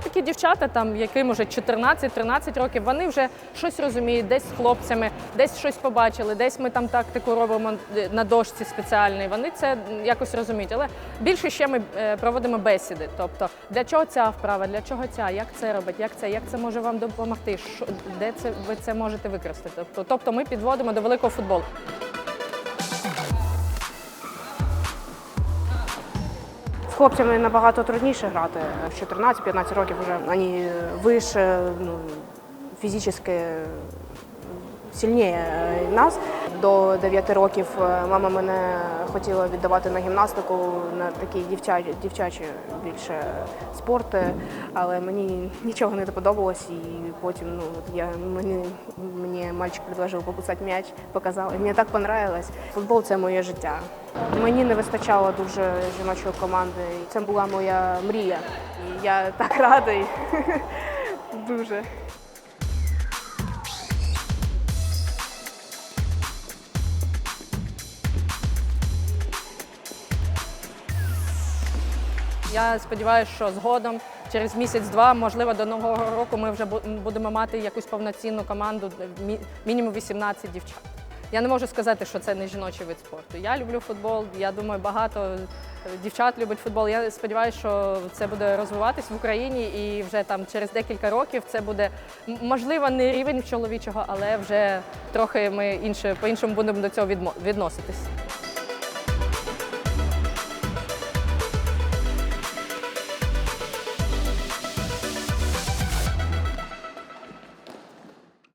такі дівчата, там, яким може 14-13 років, вони вже щось розуміють, десь з хлопцями, десь щось побачили, десь ми там тактику робимо е, на дошці спеціальній. Вони це якось розуміють. Але більше ще ми е, проводимо бесіди. Тобто, для чого ця вправа, для чого ця, як це робить, як це, як це може вам допомогти, де це ви це можете використати. Тобто, тобто ми підводимо до великого футболу. Хлопцями набагато трудніше грати. В 14-15 років вже вони вище, ну, фізично сильніше нас. До 9 років е, мама мене хотіла віддавати на гімнастику, на такі дівчачі, дівчачі більше спорти, але мені нічого не подобалось. І потім ну, я, мені, мені мальчик предложив покусати м'яч, показав. І мені так понравилось. Футбол це моє життя. Мені не вистачало дуже жіночої команди. Це була моя мрія. І я так радий. Дуже. Я сподіваюся, що згодом, через місяць-два, можливо, до нового року ми вже бу- будемо мати якусь повноцінну команду, мінімум 18 дівчат. Я не можу сказати, що це не жіночий вид спорту. Я люблю футбол. Я думаю, багато е, дівчат любить футбол. Я сподіваюся, що це буде розвиватись в Україні, і вже там через декілька років це буде можливо не рівень чоловічого, але вже трохи ми інше по іншому будемо до цього відноситись.